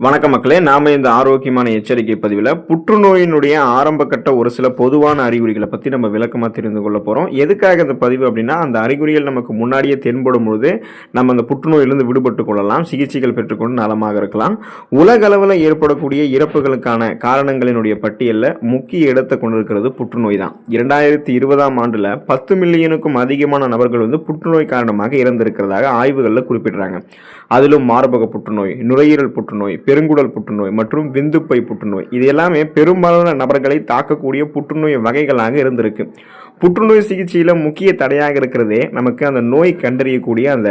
வணக்கம் மக்களே நாம இந்த ஆரோக்கியமான எச்சரிக்கை பதிவில் புற்றுநோயினுடைய ஆரம்ப கட்ட ஒரு சில பொதுவான அறிகுறிகளை பற்றி நம்ம விளக்கமாக தெரிந்து கொள்ள போகிறோம் எதுக்காக இந்த பதிவு அப்படின்னா அந்த அறிகுறிகள் நமக்கு முன்னாடியே தென்படும் பொழுது நம்ம அந்த புற்றுநோயிலிருந்து விடுபட்டு கொள்ளலாம் சிகிச்சைகள் பெற்றுக்கொண்டு நலமாக இருக்கலாம். உலக அளவில் ஏற்படக்கூடிய இறப்புகளுக்கான காரணங்களினுடைய பட்டியலில் முக்கிய இடத்தை கொண்டிருக்கிறது புற்றுநோய் தான். இரண்டாயிரத்தி இருபதாம் ஆண்டில் பத்து மில்லியனுக்கும் அதிகமான நபர்கள் வந்து புற்றுநோய் காரணமாக இறந்திருக்கிறதாக ஆய்வுகளில் குறிப்பிடுறாங்க. அதிலும் மார்பக புற்றுநோய் நுரையீரல் புற்றுநோய் பெருங்குடல் புற்றுநோய் மற்றும் விந்துப்பை புற்றுநோய். இது எல்லாமே பெரும்பாலான நபர்களை தாக்கக்கூடிய புற்றுநோய் வகைகளாக இருந்திருக்கு. புற்றுநோய் சிகிச்சையில் முக்கிய தடையாக இருக்கிறதே நமக்கு அந்த நோய் கண்டறியக்கூடிய அந்த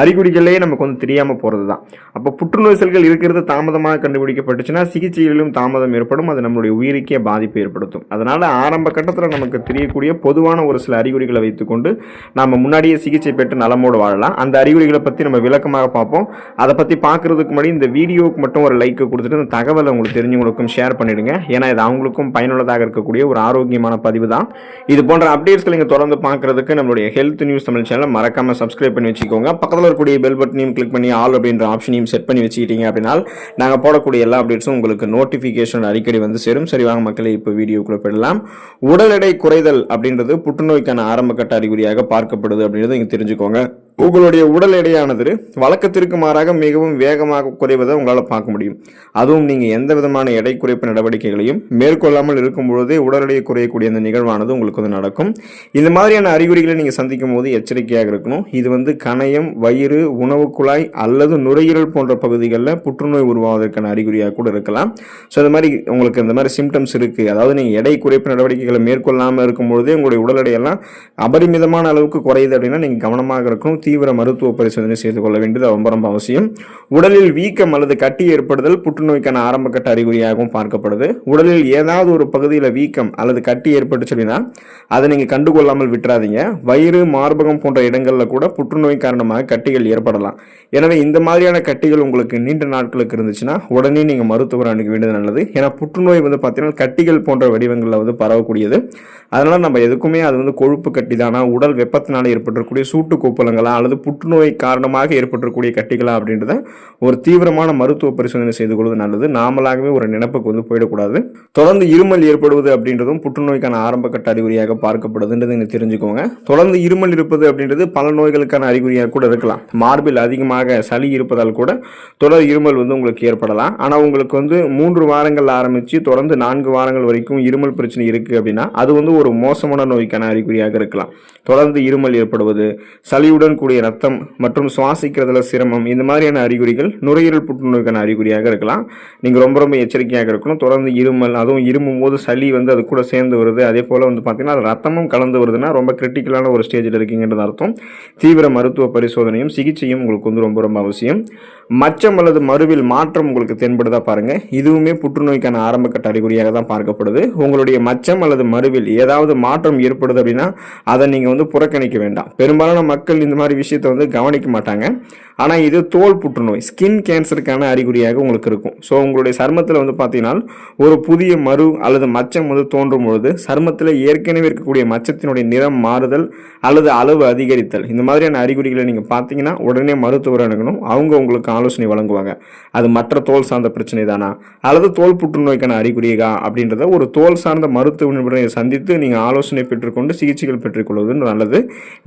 அறிகுறிகளே நமக்கு வந்து தெரியாமல் போகிறது தான் அப்போ புற்றுநோய் செல்கள் இருக்கிறது தாமதமாக கண்டுபிடிக்கப்பட்டுச்சுன்னா சிகிச்சையிலும் தாமதம் ஏற்படும் அது நம்மளுடைய உயிருக்கே பாதிப்பு ஏற்படுத்தும். அதனால் ஆரம்ப கட்டத்தில் நமக்கு தெரியக்கூடிய பொதுவான ஒரு சில அறிகுறிகளை வைத்துக்கொண்டு நம்ம முன்னாடியே சிகிச்சை பெற்று நலமோடு வாழலாம். அந்த அறிகுறிகளை பற்றி நம்ம விளக்கமாக பார்ப்போம். அதை பற்றி பார்க்குறதுக்கு முன்னாடி இந்த வீடியோவுக்கு மட்டும் ஒரு லைக் கொடுத்துட்டு இந்த தகவலை உங்களுக்கு தெரிஞ்சவங்களுக்கும் ஷேர் பண்ணிவிடுங்க ஏன்னா இது அவங்களுக்கும் பயனுள்ளதாக இருக்கக்கூடிய ஒரு ஆரோக்கியமான பதிவு தான். இது போன்ற அப்டேட்ஸ்களை நீங்கள் தொடர்ந்து பார்க்குறதுக்கு நம்மளுடைய ஹெல்த் நியூஸ் தமிழ் சேனலை மறக்காமல் சப்ஸ்கிரைப் பண்ணி வச்சுக்கோங்க. பக்கத்தில் இருக்கக்கூடிய பெல் பட்டனையும் கிளிக் பண்ணி ஆல் அப்படின்ற ஆப்ஷனையும் செட் பண்ணி வச்சுக்கிட்டீங்க அப்படின்னா நாங்கள் போடக்கூடிய எல்லா அப்டேட்ஸும் உங்களுக்கு நோட்டிஃபிகேஷன் அடிக்கடி வந்து சேரும். சரி வாங்க இப்போ வீடியோக்குள்ளே போயிடலாம். உடல் எடை குறைதல் அப்படின்றது புற்றுநோய்க்கான ஆரம்பகட்ட அறிகுறியாக பார்க்கப்படுது அப்படின்றத நீங்கள் தெரிஞ்சுக்கோங்க. உங்களுடைய உடல் எடையானது வழக்கத்திற்கு மாறாக மிகவும் வேகமாக குறைவதை உங்களால் பார்க்க முடியும். அதுவும் நீங்கள் எந்த விதமான எடை குறைப்பு நடவடிக்கைகளையும் மேற்கொள்ளாமல் இருக்கும்பொழுதே உடல் எடையை குறையக்கூடிய அந்த நிகழ்வானது உங்களுக்கு வந்து நடக்கும். இந்த மாதிரியான அறிகுறிகளை நீங்கள் சந்திக்கும் போது எச்சரிக்கையாக இருக்கணும். இது வந்து கணையம் வயிறு உணவு குழாய் அல்லது நுரையீரல் போன்ற பகுதிகளில் புற்றுநோய் உருவாவதற்கான அறிகுறியாக கூட இருக்கலாம். ஸோ அது மாதிரி உங்களுக்கு இந்த மாதிரி சிம்டம்ஸ் இருக்குது அதாவது நீங்கள் எடை குறைப்பு நடவடிக்கைகளை மேற்கொள்ளாமல் இருக்கும்பொழுதே உங்களுடைய உடல் எடையெல்லாம் அபரிமிதமான அளவுக்கு குறையுது அப்படின்னா நீங்கள் கவனமாக இருக்கணும். தீவிர மருத்துவ பரிசோதனை செய்து கொள்ள வேண்டியது ரொம்ப ரொம்ப அவசியம். உடலில் வீக்கம் அல்லது கட்டி ஏற்படுதல் புற்றுநோய்க்கான ஆரம்ப கட்ட அறிகுறியாகவும் பார்க்கப்படுது. உடலில் ஏதாவது ஒரு பகுதியில் வீக்கம் அல்லது கட்டி ஏற்பட்டு சொல்லினா அதை நீங்கள் கண்டுகொள்ளாமல் விட்டுறாதீங்க. வயிறு மார்பகம் போன்ற இடங்களில் கூட புற்றுநோய் காரணமாக கட்டிகள் ஏற்படலாம். எனவே இந்த மாதிரியான கட்டிகள் உங்களுக்கு நீண்ட நாட்களுக்கு இருந்துச்சுன்னா உடனே நீங்கள் மருத்துவர் அணுக வேண்டியது நல்லது. ஏன்னா புற்றுநோய் வந்து பார்த்தீங்கன்னா கட்டிகள் போன்ற வடிவங்களில் வந்து பரவக்கூடியது. அதனால் நம்ம எதுக்குமே அது வந்து கொழுப்பு கட்டி தானா உடல் வெப்பத்தினால் ஏற்பட்டிருக்கக்கூடிய சூட்டு கோப்பலங்களா அல்லது புற்றுநோய் காரணமாக ஏற்பட்டிருக்கக்கூடிய கட்டிகளா அப்படின்றத ஒரு தீவிரமான மருத்துவ பரிசோதனை செய்து கொள்வது நல்லது. நாமளாகவே ஒரு நினைப்புக்கு வந்து போயிடக்கூடாது. தொடர்ந்து இருமல் ஏற்படுவது அப்படின்றதும் புற்றுநோய்க்கான ஆரம்ப கட்ட அறிகுறியாக பார்க்கப்படுதுன்றது நீங்கள் தெரிஞ்சுக்கோங்க. தொடர்ந்து இருமல் இருப்பது அப்படின்றது பல நோய்களுக்கான அறிகுறியாக கூட இருக்கலாம். மார்பில் அதிகமாக சளி இருப்பதால் கூட தொடர் இருமல் வந்து உங்களுக்கு ஏற்படலாம். ஆனால் உங்களுக்கு வந்து மூன்று வாரங்கள் ஆரம்பித்து தொடர்ந்து நான்கு வாரங்கள் வரைக்கும் இருமல் பிரச்சனை இருக்குது அப்படின்னா அது வந்து ஒரு மோசமான நோய்க்கான அறிகுறியாக இருக்கலாம். தொடர்ந்து இருமல் ஏற்படுவது சளியுடன் கூடிய ரத்தம் மற்றும் சுவாசிக்கிறதுல சிரமம் இந்த மாதிரியான அறிகுறிகள் நுரையீரல் புற்றுநோய்க்கான அறிகுறியாக இருக்கலாம். நீங்கள் ரொம்ப ரொம்ப எச்சரிக்கையாக இருக்கணும். தொடர்ந்து இருமல் அதுவும் இருமும் போது சளி வந்து அது கூட சேர்ந்து வருது. அதே போல் வந்து பார்த்தீங்கன்னா அது ரத்தமும் கலந்து வருதுன்னா ரொம்ப கிரிட்டிக்கலான ஒரு ஸ்டேஜில் இருக்கீங்கன்றது அர்த்தம். தீவிர மருத்துவ பரிசோதனையும் சிகிச்சையும் உங்களுக்கு வந்து ரொம்ப ரொம்ப அவசியம். மச்சம் அல்லது மருவில் மாற்றம் உங்களுக்கு தென்படுதா பாருங்கள் இதுவுமே புற்றுநோய்க்கான ஆரம்பக்கட்ட அறிகுறியாக தான் பார்க்கப்படுது. உங்களுடைய மச்சம் அல்லது மருவில் ஏதாவது மாற்றம் ஏற்படுது அப்படின்னா அதை நீங்கள் வந்து புறக்கணிக்க வேண்டாம். பெரும்பாலான மக்கள் இந்த மாதிரி விஷயத்தை வந்து கவனிக்க மாட்டாங்க. ஆனால் இது தோல் புற்றுநோய் ஸ்கின் கேன்சருக்கான அறிகுறியாக உங்களுக்கு இருக்கும். ஸோ உங்களுடைய சர்மத்தில் வந்து பார்த்தீங்கன்னா ஒரு புதிய மறு அல்லது மச்சம் வந்து தோன்றும் பொழுது சர்மத்தில் ஏற்கனவே இருக்கக்கூடிய மச்சத்தினுடைய நிறம் மாறுதல் அல்லது அளவு அதிகரித்தல் இந்த மாதிரியான அறிகுறிகளை நீங்கள் பார்த்தீங்கன்னா உடனே மருத்துவர் அணுகணும். அவங்க உங்களுக்கு ஆலோசனை வழங்குவாங்க. அது மற்ற தோல் சார்ந்த பிரச்சனை தானா? அல்லது தோல் புற்றுநோய்க்கான அறிகுறியா? அப்படின்றத ஒரு தோல் சார்ந்த மருத்துவ நிபுணரை சந்தித்து நீங்கள் ஆலோசனை பெற்றுக்கொண்டு சிகிச்சைகள் பெற்றுக்கொள்வது நல்லது.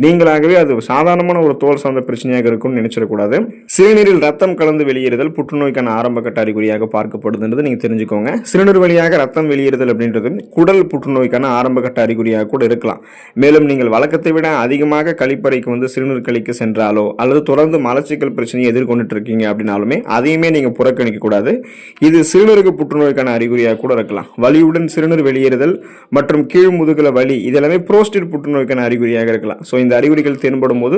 நீங்களாகவே அது சாதாரணமாக சாதாரணமான ஒரு தோல் சார்ந்த பிரச்சனையாக இருக்கும்னு நினைச்சிடக்கூடாது. சிறுநீரில் ரத்தம் கலந்து வெளியேறுதல் புற்றுநோய்க்கான ஆரம்ப கட்ட அறிகுறியாக பார்க்கப்படுதுன்றது நீங்கள் தெரிஞ்சுக்கோங்க. சிறுநீர் வழியாக ரத்தம் வெளியேறுதல் அப்படின்றது குடல் புற்றுநோய்க்கான ஆரம்ப கட்ட அறிகுறியாக கூட இருக்கலாம். மேலும் நீங்கள் வழக்கத்தை விட அதிகமாக கழிப்பறைக்கு வந்து சிறுநீர் கழிக்க சென்றாலோ அல்லது தொடர்ந்து மலச்சிக்கல் பிரச்சனையை எதிர்கொண்டுட்டு இருக்கீங்க அப்படின்னாலுமே அதையுமே நீங்கள் புறக்கணிக்க கூடாது. இது சிறுநீரக புற்றுநோய்க்கான அறிகுறியாக கூட இருக்கலாம். வலியுடன் சிறுநீர் வெளியேறுதல் மற்றும் கீழ் முதுகலை வலி இதெல்லாமே புரோஸ்டேட் புற்றுநோய்க்கான அறிகுறியாக இருக்கலாம். ஸோ இந்த அறிகுறிகள் தென்படும் போது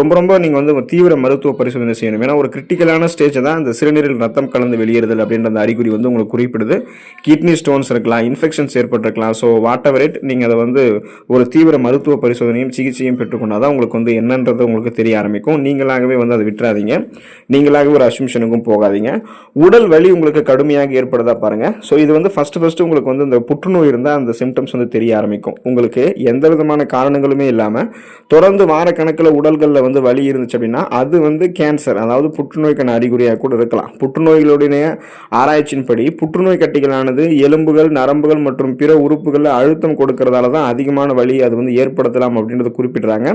ரொம்ப ரொம்ப நீங்கள் வந்து தீவிர மருத்துவ பரிசோதனை செய்யணும். ஏன்னா ஒரு கிரிட்டிக்கலான ஸ்டேஜ் தான் இந்த சிறுநீரில் ரத்தம் கலந்து வெளியேறுதல் அப்படின்ற அந்த அறிகுறி வந்து உங்களுக்கு குறிப்பிடுது. கிட்னி ஸ்டோன்ஸ் இருக்கலாம் இன்ஃபெக்ஷன்ஸ் ஏற்பட்டிருக்கலாம். ஸோ வாட் எவர் இட் நீங்கள் அதை வந்து ஒரு தீவிர மருத்துவ பரிசோதனையும் சிகிச்சையும் பெற்றுக்கொண்டால் தான் உங்களுக்கு வந்து என்னன்றது உங்களுக்கு தெரிய ஆரம்பிக்கும். நீங்களாகவே வந்து அதை விட்டுறாதீங்க. நீங்களாகவே ஒரு அசம்ஷனுக்கும் போகாதீங்க. உடல் வலி உங்களுக்கு கடுமையாக ஏற்படுதா பாருங்கள் ஸோ இது வந்து ஃபஸ்ட்டு ஃபஸ்ட்டு உங்களுக்கு வந்து இந்த புற்றுநோய் இருந்தால் அந்த சிம்டம்ஸ் வந்து தெரிய ஆரம்பிக்கும். உங்களுக்கு எந்த விதமான காரணங்களுமே இல்லாமல் தொடர்ந்து வாரக்கணக்கில் உடல்கள் உறுப்புகளில் வந்து வலி இருந்துச்சு அப்படின்னா அது வந்து கேன்சர் அதாவது புற்றுநோய்க்கான அறிகுறியாக கூட இருக்கலாம். புற்றுநோய்களுடைய ஆராய்ச்சியின்படி புற்றுநோய் கட்டிகளானது எலும்புகள் நரம்புகள் மற்றும் பிற உறுப்புகளில் அழுத்தம் கொடுக்கறதால தான் அதிகமான வலி அது வந்து ஏற்படுத்தலாம் அப்படின்றத குறிப்பிடுறாங்க.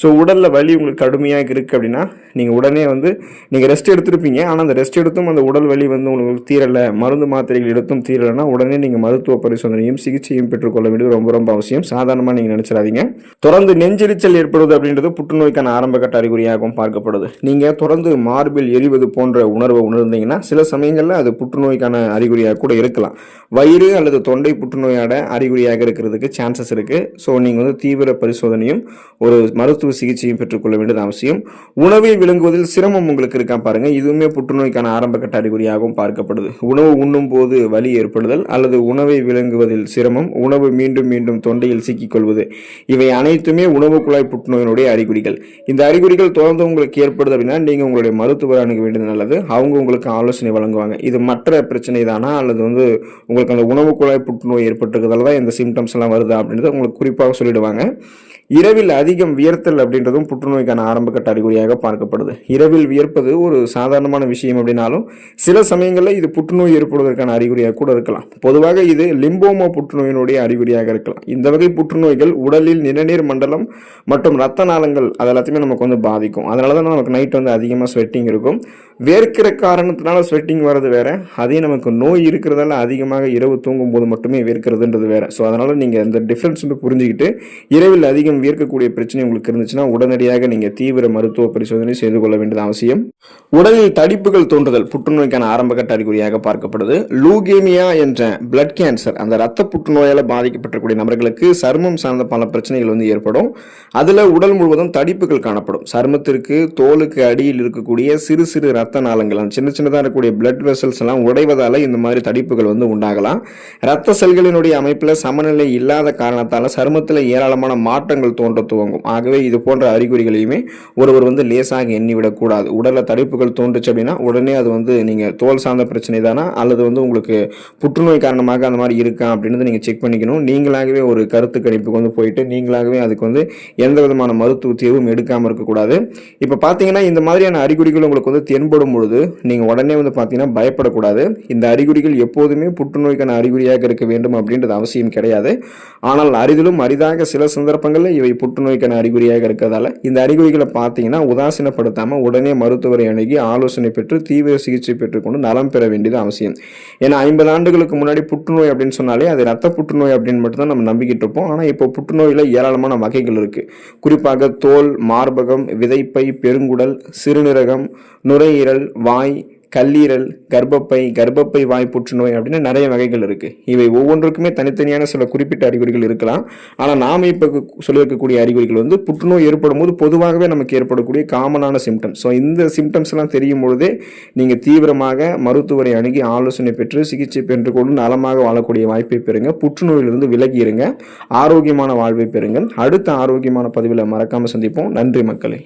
ஸோ உடலில் வலி உங்களுக்கு கடுமையாக இருக்குது அப்படின்னா நீங்கள் உடனே வந்து நீங்கள் ரெஸ்ட் எடுத்திருப்பீங்க. ஆனால் அந்த ரெஸ்ட் எடுத்தும் அந்த உடல் வலி வந்து உங்களுக்கு தீரலை மருந்து மாத்திரைகள் எடுத்தும் தீரலைன்னா உடனே நீங்கள் மருத்துவ பரிசோதனையும் சிகிச்சையும் பெற்றுக்கொள்ள வேண்டியது ரொம்ப ரொம்ப அவசியம். சாதாரணமாக நீங்கள் நினச்சிடாதீங்க. தொடர்ந்து நெஞ்செரிச்சல் ஏற்படுவது அப்படின்றது புற்றுநோய்க்கான ஆரம்பகட்ட அறிகுறியாகவும் பார்க்கப்படுது. நீங்கள் தொடர்ந்து மார்பில் எரிவது போன்ற உணர்வை உணர்ந்தீங்கன்னா சில சமயங்களில் அது புற்றுநோய்க்கான அறிகுறியாக கூட இருக்கலாம். வயிறு அல்லது தொண்டை புற்றுநோயோட அறிகுறியாக இருக்கிறதுக்கு சான்சஸ் இருக்குது ஸோ நீங்கள் வந்து தீவிர பரிசோதனையும் ஒரு மருத்துவ சிகிச்சையும் பெற்றுக்கொள்ள வேண்டியது அவசியம். உணவை விளங்குவதில் சிரமம் உங்களுக்கு இருக்கா பாருங்கள் இதுவுமே புற்றுநோய்க்கான ஆரம்பகட்ட அறிகுறியாகவும் பார்க்கப்படுது. உணவு உண்ணும் போது வலி ஏற்படுதல் அல்லது உணவை விளங்குவதில் சிரமம் உணவு மீண்டும் மீண்டும் தொண்டையில் சிக்கிக்கொள்வது. இவை அனைத்துமே உணவு குழாய் புற்றுநோயினுடைய அறிகுறிகள். இந்த அறிகுறிகள் தொடர்ந்து உங்களுக்கு ஏற்படுது அப்படின்னா நீங்கள் உங்களுடைய மருத்துவர் அணுக வேண்டியது நல்லது. அவங்க உங்களுக்கு ஆலோசனை வழங்குவாங்க. இது மற்ற பிரச்சனை தானா? அல்லது வந்து உங்களுக்கு அந்த உணவு குழாய் புற்றுநோய் ஏற்பட்டிருக்கிறதால தான் இந்த சிம்டம்ஸ் எல்லாம் வருதா அப்படின்றத உங்களுக்கு குறிப்பாக சொல்லிடுவாங்க. இரவில் அதிகம் வியர்த்தல் அப்படின்றதும் புற்றுநோய்க்கான ஆரம்பகட்ட அறிகுறியாக பார்க்கப்படுது. இரவில் வியர்ப்பது ஒரு சாதாரணமான விஷயம் அப்படின்னாலும் சில சமயங்களில் இது புற்றுநோய் ஏற்படுவதற்கான அறிகுறியாக கூட இருக்கலாம். பொதுவாக இது லிம்போமா புற்றுநோயினுடைய அறிகுறியாக இருக்கலாம். இந்த வகை புற்றுநோய்கள் உடலில் நிணநீர் மண்டலம் மற்றும் ரத்த நாளங்கள் அதில் எல்லாத்தையுமே நமக்கு வந்து பாதிக்கும். அதனால தான் நமக்கு நைட் வந்து அதிகமாக ஸ்வெட்டிங் இருக்கும். வேர்க்கிற காரணத்தினால ஸ்வெட்டிங் வர்றது வேறு. அதே நமக்கு நோய் இருக்கிறதால அதிகமாக இரவு தூங்கும் போது மட்டுமே வேர்க்கிறதுன்றது வேறு. ஸோ அதனால் நீங்கள் இந்த டிஃப்ரென்ஸ் வந்து புரிஞ்சுக்கிட்டு இரவில் அதிகம் வியர்க்கக்கூடிய பிரச்சனை உங்களுக்கு இருந்துச்சுன்னா உடனடியாக நீங்கள் தீவிர மருத்துவ பரிசோதனை செய்து கொள்ள வேண்டியது அவசியம். உடலில் தடிப்புகள் தோன்றுதல் புற்றுநோய்க்கான ஆரம்பகட்ட அறிகுறியாக பார்க்கப்படுது. லூகேமியா என்ற பிளட் கேன்சர் அந்த ரத்த புற்றுநோயால் பாதிக்கப்பட்டக்கூடிய நபர்களுக்கு சருமம் சார்ந்த பல பிரச்சனைகள் வந்து ஏற்படும். அதில் உடல் முழுவதும் தடிப்புகள் காணப்படும். சருமத்திற்கு தோலுக்கு அடியில் இருக்கக்கூடிய சிறு சிறு ரத்த நாளங்கள் சின்ன சின்னதாக இருக்கக்கூடிய பிளட் வெசல்ஸ் எல்லாம் உடைவதால் இந்த மாதிரி தடிப்புகள் வந்து உண்டாகலாம். ரத்த செல்களினுடைய அமைப்பில் சமநிலை இல்லாத காரணத்தால் சருமத்தில் ஏராளமான மாற்றங்கள் தோன்ற துவங்கும். ஆகவே இது போன்ற அறிகுறிகளையுமே ஒருவர் வந்து லேசாக எண்ணிவிடக்கூடாது உடலில் தடிப்புகள் தோன்றுச்சு அப்படின்னா உடனே அது வந்து நீங்கள் தோல் சார்ந்த பிரச்சனை தானா? அல்லது வந்து உங்களுக்கு புற்றுநோய் காரணமாக அந்த மாதிரி இருக்கா அப்படின்றத நீங்கள் செக் பண்ணிக்கணும். நீங்களாகவே ஒரு கருத்து கணிப்புக்கு வந்து போயிட்டு நீங்களாகவே அதுக்கு வந்து எந்த விதமான மருத்துவ தீர்வும் எடுக்காமல் இருக்கக்கூடாது இப்போ பார்த்தீங்கன்னா இந்த மாதிரியான அறிகுறிகள் உங்களுக்கு வந்து தென்படும் பொழுது நீங்கள் உடனே வந்து பார்த்தீங்கன்னா பயப்படக்கூடாது. இந்த அறிகுறிகள் எப்போதுமே புற்றுநோய்க்கான அறிகுறியாக இருக்க வேண்டும் அப்படின்றது அவசியம் கிடையாது. ஆனால் அரிதிலும் அரிதாக சில சந்தர்ப்பங்களில் இவை புற்றுநோய்க்கான அறிகுறியாக இருக்கிறதால இந்த அறிகுறிகளை பார்த்தீங்கன்னா உதாசீனப்படுத்தாமல் உடனே மருத்துவரை அணுகி ஆலோசனை பெற்று தீவிர சிகிச்சை பெற்றுக்கொண்டு நலம் பெற வேண்டியது அவசியம். ஏன்னா ஐம்பது ஆண்டுகளுக்கு முன்னாடி புற்றுநோய் அப்படின்னு சொன்னாலே அது ரத்த புற்றுநோய் அப்படின்னு மட்டும் தான் நம்ம நம்பிக்கிட்டு இருப்போம். ஆனால் இப்போ புற்றுநோயில் ஏராளமான வகைகள் இருக்குது குறிப்பாக தோல் மார்பகம் விதைப்பை பெருங்குடல் சிறுநீரகம் நுரையீரல் வாய் கல்லீரல் கர்ப்பப்பை கர்ப்பப்பை வாய் புற்றுநோய் அப்படின்னு நிறைய வகைகள் இருக்குது இவை ஒவ்வொன்றுக்குமே தனித்தனியான சில குறிப்பிட்ட அறிகுறிகள் இருக்கலாம். ஆனால் நாம் இப்போ சொல்லியிருக்கக்கூடிய அறிகுறிகள் வந்து புற்றுநோய் ஏற்படும் போது பொதுவாகவே நமக்கு ஏற்படக்கூடிய காமனான சிம்டம்ஸ் ஸோ இந்த சிம்டம்ஸ்லாம் தெரியும் பொழுதே நீங்கள் தீவிரமாக மருத்துவரை அணுகி ஆலோசனை பெற்று சிகிச்சை பெற்று கொண்டு நலமாக வாழக்கூடிய வாய்ப்பை பெறுங்க. புற்றுநோயிலிருந்து விலகி இருங்க ஆரோக்கியமான வாழ்வை பெறுங்கள். அடுத்த ஆரோக்கியமான பதிவில் மறக்காமல் சந்திப்போம். நன்றி மக்களை.